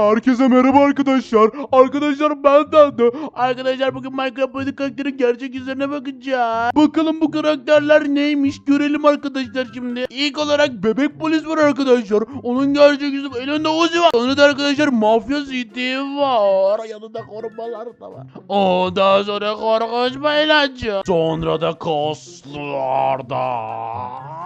Herkese merhaba arkadaşlar. Arkadaşlar ben Dando. Arkadaşlar bugün Minecraft karakterin gerçek yüzlerine bakacağız. Bakalım bu karakterler neymiş görelim arkadaşlar şimdi. İlk olarak bebek polis var arkadaşlar. Onun gerçek yüzü elinde Uzi var. Sonra da arkadaşlar mafya City var. Yanında korumalar da var. Ondan sonra korkunç baylacı. Sonra da kaslarda.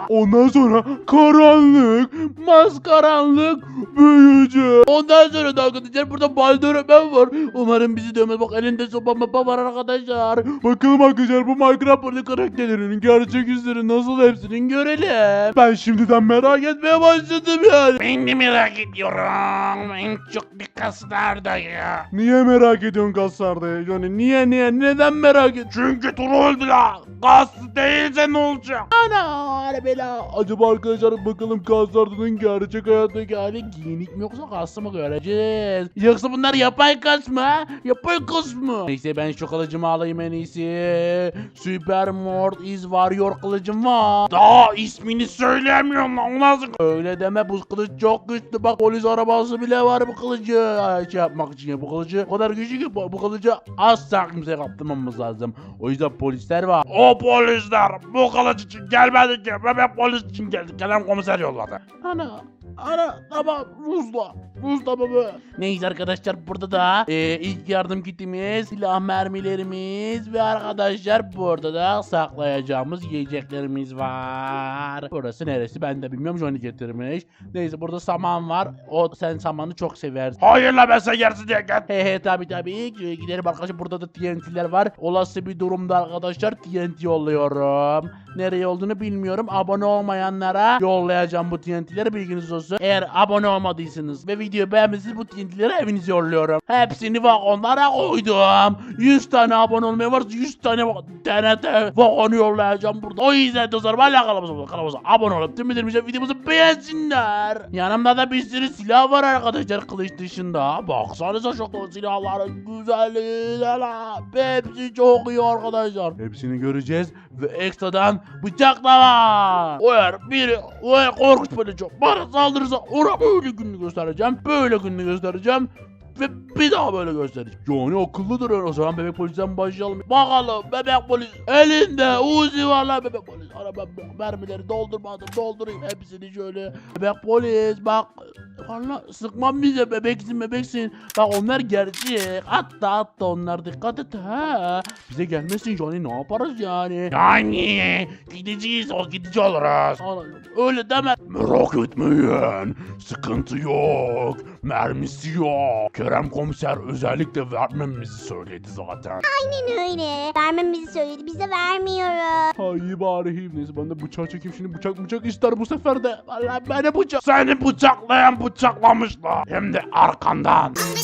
Ondan sonra karanlık, maskaranlık, büyücü. Ondan sonra da arkadaşlar burada baldo öğretmen var. Umarım bizi dövmez. Bak elinde sopa mapa var arkadaşlar. Bakalım arkadaşlar bu Minecraft burada karakterlerinin gerçek yüzleri nasıl hepsinin görelim. Ben şimdiden merak etmeye başladım yani. Ben de merak ediyorum. En çok bir kaslarda ya. Niye merak ediyorsun kaslarda yani niye niye neden merak ediyorsun? Çünkü troll la. Kas değilse ne olacak? Ana bela. Acaba arkadaşlar bakalım kaslardanın gerçek hayattaki hali giyinik mi yoksa kaslı mı göreceğiz. Yoksa bunlar yapay kas mı? Yapay kas mı? Neyse ben şu kılıcımı alayım en iyisi. Süper Mort is Warrior kılıcım var. Daha ismini söyleyemiyorum lan. Nasıl? Öyle deme bu kılıç çok güçlü bak polis arabası bile var bu kılıcı ay, şey yapmak için ya bu kılıcı o kadar güçlü ki bu, bu kılıcı asla kimseye kaptırmamamız lazım. O yüzden polisler var. O polisler bu kılıç için gelmedi ki. Bebek polis için geldi. Kerem komiser yolladı. Ana ana tamam Rusla Rusla baba. Neyse arkadaşlar burada da e, ilk yardım kitimiz, silah mermilerimiz ve arkadaşlar burada da saklayacağımız yiyeceklerimiz var. Burası neresi ben de bilmiyorum Johnny getirmiş. Neyse burada saman var. O sen samanı çok seversin. Hayır la ben sen yersin diye gel. He he tabi tabi gidelim arkadaşlar burada da TNT'ler var. Olası bir durumda arkadaşlar TNT yolluyorum. Nereye olduğunu bilmiyorum. Abone olmayanlara yollayacağım bu TNT'leri bilginiz olsun. Eğer abone olmadıysanız ve videoyu beğenmişsiniz bu TNT'leri evinize yolluyorum. Hepsini vagonlara koydum. 100 tane abone olmaya var 100 tane TNT vagonu yollayacağım burada. O yüzden dostlarım hala kanalımıza, kanalımıza abone olup tüm bildirimleri videomuzu beğensinler. Yanımda da bir sürü silah var arkadaşlar kılıç dışında. Baksanıza şu silahların güzelliğine. Hepsi çok iyi arkadaşlar. Hepsini göreceğiz ve ekstradan bıçak da var. O eğer biri o eğer korkunç böyle çok bana saldırırsa ona böyle gününü göstereceğim. Böyle gününü göstereceğim. Ve bir daha böyle göstereceğim. Yani akıllıdır. O zaman bebek polisten başlayalım. Bakalım bebek polis elinde Uzi var lan bebek polis. Ara ben bu mermileri doldurmadım doldurayım hepsini şöyle. Bebek polis bak. Valla sıkmam bize bebeksin bebeksin. Bak onlar gerçek. Hatta hatta onlar dikkat et ha. Bize gelmesin Johnny ne yaparız yani. Yani gideceğiz o gidici oluruz. Öyle deme. Merak etmeyin. Sıkıntı yok. Mermisi yok. Kerem komiser özellikle vermemizi söyledi zaten. Aynen öyle. Vermemizi söyledi. Bize vermiyoruz. Ha iyi bari Neyse ben de bıçağı çekeyim şimdi bıçak bıçak ister bu sefer de. Vallahi bana bıçak. Seni bıçaklayan bıçaklamışlar. Hem de arkandan. Dur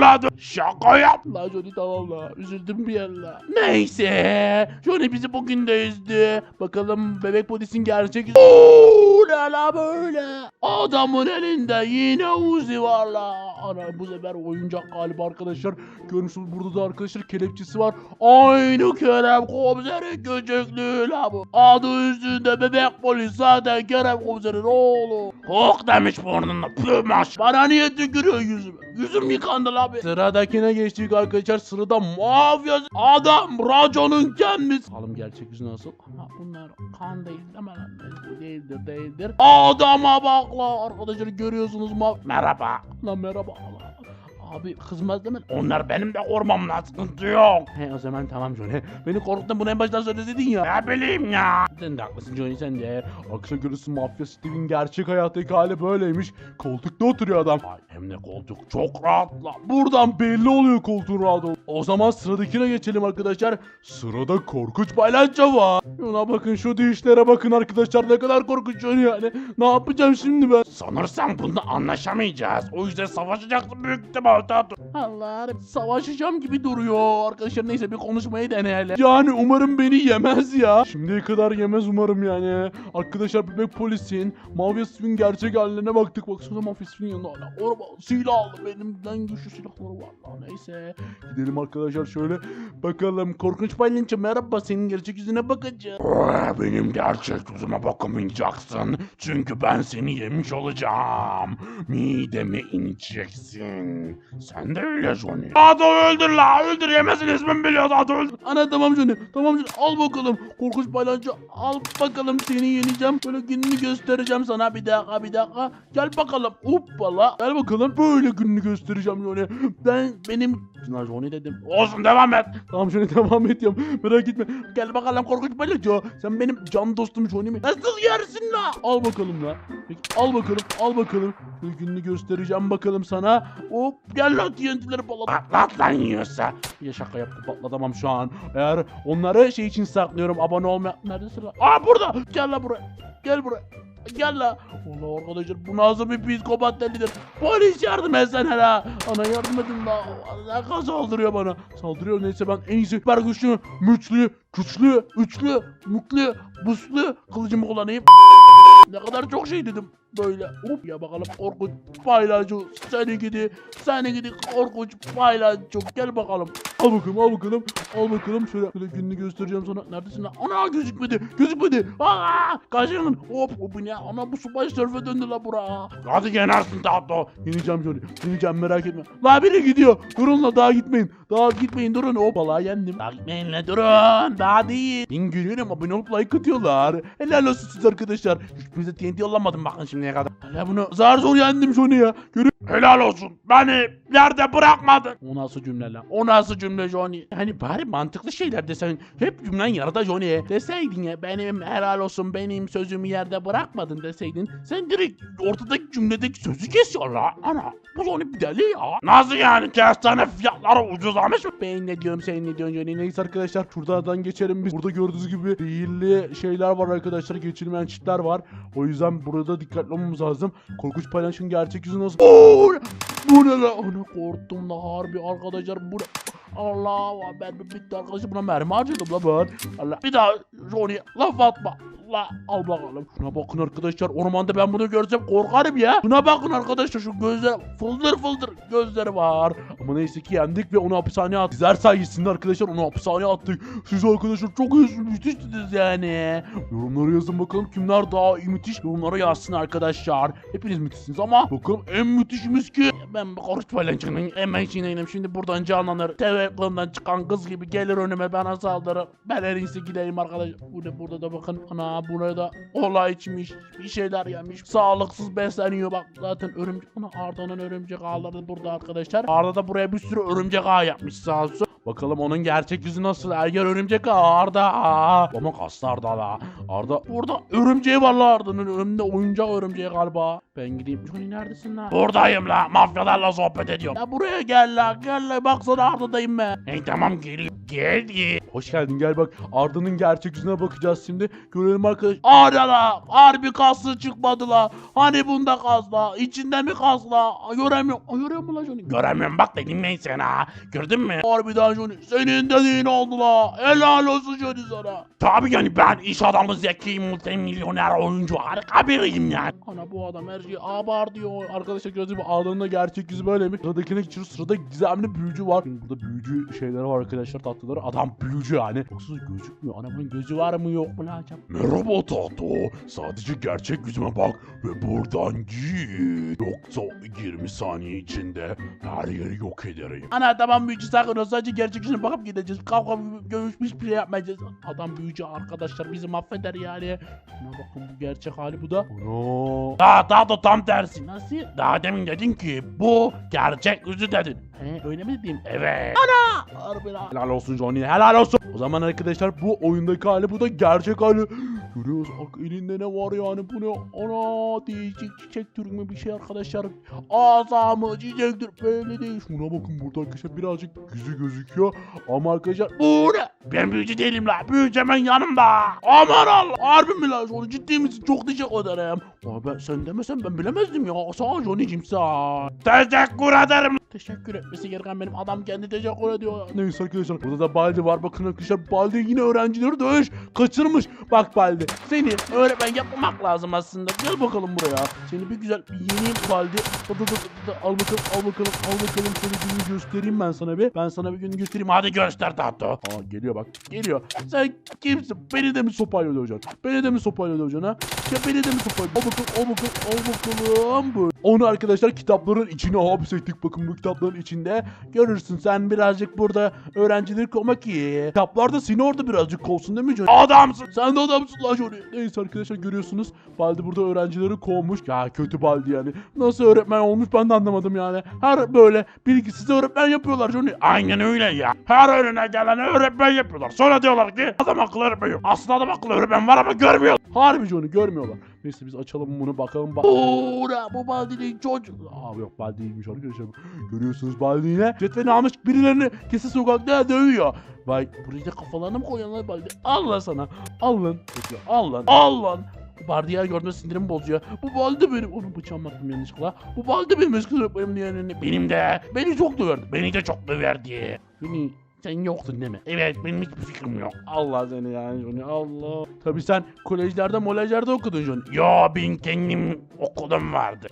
la dur. Şaka yap. La Johnny tamam la. Üzüldüm bir yer la. Neyse. Johnny bizi bugün de üzdü. Bakalım bebek polisin gerçek yüzü. Oo, la böyle. Adamın elinde yine Uzi var la. Ana bu sefer oyuncak galiba arkadaşlar. Görmüşsünüz burada da arkadaşlar kelepçesi var. Aynı Kerem komiserin göcekliği la bu. Adı üstünde bebek polis zaten Kerem komiserin oğlu. Hok demiş burnunda. Pümaş. Bana niye tükürüyor yüzüme? Yüzüm yıkandı la be. Sıradakine geçtik arkadaşlar. Sırada mafya adam raconun kendisi. Bakalım gerçek yüzü nasıl? Ama bunlar kan değil mi lan? Değildir değildir. Adama bak la. Arkadaşlar görüyorsunuz ma... Merhaba. Lan merhaba. Allah. Abi kızmaz değil mi? Onlar benim de korumamla sıkıntı yok. He o zaman tamam Johnny. Beni korkuttun bunu en baştan söyledin ya. Ne bileyim ya. Sen de haklısın Johnny sen de. Akşam görürsün mafya Steve'in gerçek hayattaki hali böyleymiş. Koltukta oturuyor adam. Ay, hem de koltuk çok rahat la. Buradan belli oluyor koltuğun rahat ol. O zaman sıradakine geçelim arkadaşlar. Sırada korkunç paylaşçı var. Şuna bakın şu dişlere bakın arkadaşlar ne kadar korkunç yani. Ne yapacağım şimdi ben? Sanırsam bunda anlaşamayacağız. O yüzden savaşacaksın büyük ihtimal. Tato. Allah'ım savaşacağım gibi duruyor. Arkadaşlar neyse bir konuşmayı deneyelim. Yani umarım beni yemez ya. Şimdiye kadar yemez umarım yani. Arkadaşlar bebek polisin Mafya Steve'in gerçek haline baktık. Baksana Mafya Steve'in yanında hala orada silah aldı. Benimden güçlü silahları var lan. Neyse. Gidelim arkadaşlar şöyle bakalım. Korkunç Baylinç'e merhaba senin gerçek yüzüne bakacağım. Benim gerçek yüzüme bakamayacaksın. Çünkü ben seni yemiş olacağım. Mideme ineceksin. Sen de öyle Johnny. Tato öldür la öldür yemesin ismimi biliyor Tato öldür. Ana tamam Johnny. Tamam Johnny. Al bakalım. Korkunç Baylinç'e al bakalım seni yeneceğim. Böyle gününü göstereceğim sana. Bir dakika bir dakika. Gel bakalım. Hoppala. Gel bakalım. Böyle gününü göstereceğim Johnny. Ben benim... Lan Johnny dedim. Olsun devam et. Tamam Johnny devam et ya. Merak etme. Gel bakalım korkunç balıkçı. Sen benim can dostum Johnny mi? Nasıl yersin la? Al bakalım la. Peki, al bakalım. Al bakalım. Bir gününü göstereceğim bakalım sana. Hop gel la TNT'leri patlat. Patlat lan yiyorsa. Ya şaka yaptım patlatamam şu an. Eğer onları şey için saklıyorum. Abone olmayan. Neredesin la? Aa burada. Gel la buraya. Gel buraya. Gel la. Allah arkadaşlar bu nasıl bir psikopat delidir. Polis yardım etsen hele. Ana yardım edin la. Allah saldırıyor bana. Saldırıyor neyse ben en süper güçlü, müçlü, güçlü, üçlü, mutlu, buslu kılıcımı kullanayım. Ne kadar çok şey dedim böyle. Hop ya bakalım korkunç paylaşıyor. Seni gidi, seni gidi korkunç paylaşıyor. Gel bakalım. Al bakalım, al bakalım, al bakalım. Şöyle, şöyle gününü göstereceğim sana. Neredesin lan? Ana gözükmedi, gözükmedi. Aa, kaçın. Hop, hop ne? Ana bu subay sörfe döndü la bura. Hadi yenersin Tato. Yeneceğim şöyle. Yeneceğim merak etme. La biri gidiyor. Durun la daha gitmeyin. Daha gitmeyin durun. Hoppala yendim. Daha gitmeyin la durun. Daha değil. Ben görüyorum abone olup like atıyorlar. Helal olsun siz arkadaşlar. Hiçbirinize TNT yollamadım bakın şimdiye kadar. Hala bunu zar zor yendim şunu ya. Görüyor Helal olsun. Beni yerde bırakmadın. O nasıl cümle lan? O nasıl cümle Johnny? Hani bari mantıklı şeyler desen. Hep cümlen yarıda Johnny. Deseydin ya benim helal olsun benim sözümü yerde bırakmadın deseydin. Sen direkt ortadaki cümledeki sözü kesiyor la. Ana bu Johnny bir deli ya. Nasıl yani kestane fiyatları ucuzlamış mı? Ben ne diyorum sen ne diyorsun Johnny? Neyse arkadaşlar şuradan geçelim biz. Burada gördüğünüz gibi değilli şeyler var arkadaşlar. Geçilmeyen çitler var. O yüzden burada dikkatli olmamız lazım. Korkunç paylaşın gerçek yüzü nasıl? Oo! Bu ne la? Ana korktum la harbi arkadaşlar. Bu ne? Allah ben bitti arkadaşlar buna mermi harcadım la ben. Allah bir daha Johnny laf atma. La al bakalım. Şuna bakın arkadaşlar. Ormanda ben bunu görsem korkarım ya. Şuna bakın arkadaşlar şu gözler fıldır fıldır gözleri var. Ama neyse ki yendik ve onu hapishaneye attık. Sizler sayesinde arkadaşlar onu hapishaneye attık. Siz arkadaşlar çok iyisiniz. Müthişsiniz yani. Yorumlara yazın bakalım kimler daha iyi müthiş. Yorumlara yazsın arkadaşlar. Hepiniz müthişsiniz ama bakalım en müthişimiz ki. Ben bu korkunç paylaşının hemen içindeyim. Şimdi buradan canlanır. Ekranından çıkan kız gibi gelir önüme bana saldırır. Ben en iyisi gideyim arkadaşlar. Burada da bakın. Ana burada olay içmiş. Bir şeyler yemiş. Sağlıksız besleniyor bak. Zaten örümcek. Ana Arda'nın örümcek ağları burada arkadaşlar. Arda da buraya bir sürü örümcek ağ yapmış sağ olsun. Bakalım onun gerçek yüzü nasıl? Ergen örümcek Arda. Ama kaslı Arda la. Arda burada örümceği var la Arda'nın önünde oyuncak örümceği galiba. Ben gideyim. Johnny neredesin la? Buradayım la. Mafyalarla sohbet ediyorum. Ya buraya gel la gel la baksana Arda'dayım ben. Hey tamam geliyor. Geldi. Hoş geldin gel bak Arda'nın gerçek yüzüne bakacağız şimdi. Görelim arkadaş. Arda la harbi kaslı çıkmadı la. Hani bunda kas la içinde mi kas la? Göremiyorum. Mu la Johnny? Göremiyorum bak dedim ben sana. Gördün mü? Harbiden Johnny senin dediğin oldu la. Helal olsun Johnny sana. Tabii yani ben iş adamı zeki multimilyoner oyuncu harika biriyim yani. Ana bu adam her şeyi abar diyor. Arkadaşlar gördüğünüz gibi Arda'nın da gerçek yüzü böyle mi? Sıradakine geçiyoruz. Sırada gizemli büyücü var. Şimdi burada büyücü şeyler var arkadaşlar tatlıları. Adam büyücü yani. Yoksa gözükmüyor. Ana bunun gözü var mı yok mu lan acaba? Merhaba Tato. Sadece gerçek yüzüme bak ve buradan git. Yoksa 20 saniye içinde her yeri yok ederim. Ana tamam büyücü sakın ol. Sadece gerçek yüzüne bakıp gideceğiz. Kavga görüşmüş bir şey yapmayacağız. Adam büyücü arkadaşlar bizi mahveder yani. Ana bakın bu gerçek hali bu da. Ana. Daha Tato tam tersi. Nasıl? Daha demin dedin ki bu gerçek yüzü dedin. He, öyle mi diyeyim? Evet. Harbi lan. Helal olsun Johnny helal olsun. O zaman arkadaşlar bu oyundaki hali bu da gerçek hali. Görüyoruz bak elinde ne var yani bu ne? Ana değişik çiçek türü bir şey arkadaşlar. Asa mı çiçek türü belli değil. Şuna bakın burada arkadaşlar birazcık yüzü gözüküyor. Ama arkadaşlar bu ne? Ben büyücü değilim la. Büyücü hemen yanımda. Aman Allah harbi mi lan Johnny ciddi misin çok teşekkür ederim. Aa sen demesen ben bilemezdim ya sağ ol Johnny'cim sağ. Teşekkür ederim. Teşekkür etmesi gereken benim adam kendi teşekkür ediyor. Neyse arkadaşlar burada da Baldi var bakın arkadaşlar Baldi yine öğrencileri dövüş kaçırmış. Bak Baldi seni öğretmen yapmamak lazım aslında gel bakalım buraya. Seni bir güzel bir yeneyim dı. Al bakalım al bakalım al bakalım seni gününü göstereyim ben sana bir. Ben sana bir gününü göstereyim hadi göster tahta. Aa geliyor bak geliyor. Sen kimsin? Beni de mi sopayla döveceksin? Beni de mi sopayla döveceksin ha? Ya beni de mi sopayla? Al bakalım al bakalım al bakalım. Böyle. Onu arkadaşlar kitapların içine hapsettik bakın bu kitapların içinde. Görürsün sen birazcık burada öğrencileri kovmak iyi. Kitaplar da seni orada birazcık kovsun değil mi Johnny? Adamsın. Sen de adamsın lan Johnny. Neyse arkadaşlar görüyorsunuz. Baldi burada öğrencileri kovmuş. Ya kötü Baldi yani. Nasıl öğretmen olmuş ben de anlamadım yani. Her böyle bilgisiz öğretmen yapıyorlar Johnny. Aynen öyle ya. Her önüne gelen öğretmen yapıyorlar. Sonra diyorlar ki adam akıllı öğretmen yok. Aslında adam akıllı öğretmen var ama görmüyor. Harbi Johnny görmüyorlar. Neyse biz açalım bunu bakalım. Bak. Oura bu Baldi'nin çocuk. Aa yok Baldi değilmiş arkadaşlar. Görüyorsunuz Baldi yine cetveni almış birilerini kesin sokakta dövüyor. Vay buraya kafalarına mı koyanlar Baldi? Al lan sana. Al lan. Al lan. Al lan. Bardiyer gördüğünde sinirimi bozuyor. Bu baldı benim. Onu bıçağım attım yanlışlıkla. Bu baldı benim eski öğretmenim. Benim de. Beni çok döverdi. Beni de çok döverdi. Beni sen yoktun değil mi? Evet benim hiçbir fikrim yok. Allah seni yani Johnny Allah. Tabii sen kolejlerde molejlerde okudun Johnny. Yo ben kendim okudum vardı.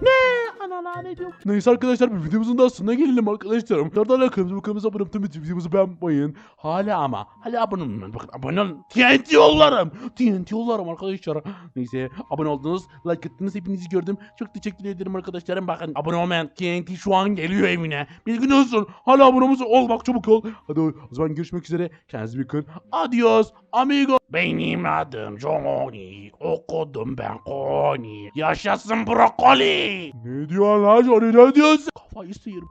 Ana ne diyor? Neyse arkadaşlar bir videomuzun da sonuna gelelim arkadaşlarım. Nerede alakamız bakalımıza abone olup videomuzu beğenmeyin. Hala ama hala abone olmayın. Bakın abone olun. TNT yollarım. TNT yollarım arkadaşlar. Neyse abone oldunuz. Like attınız. Hepinizi gördüm. Çok teşekkür ederim arkadaşlarım. Bakın abone olmayan TNT şu an geliyor evine. Bilgin olsun. Hala abone olmuşsun. Ol bak çabuk ol. Hadi o zaman görüşmek üzere. Kendinize iyi bakın. Adios amigo. Benim adım Johnny. Okudum ben Koni. Yaşasın brokoli. Ne diyorsun lan Johnny ne diyorsun? Kafayı sıyırım.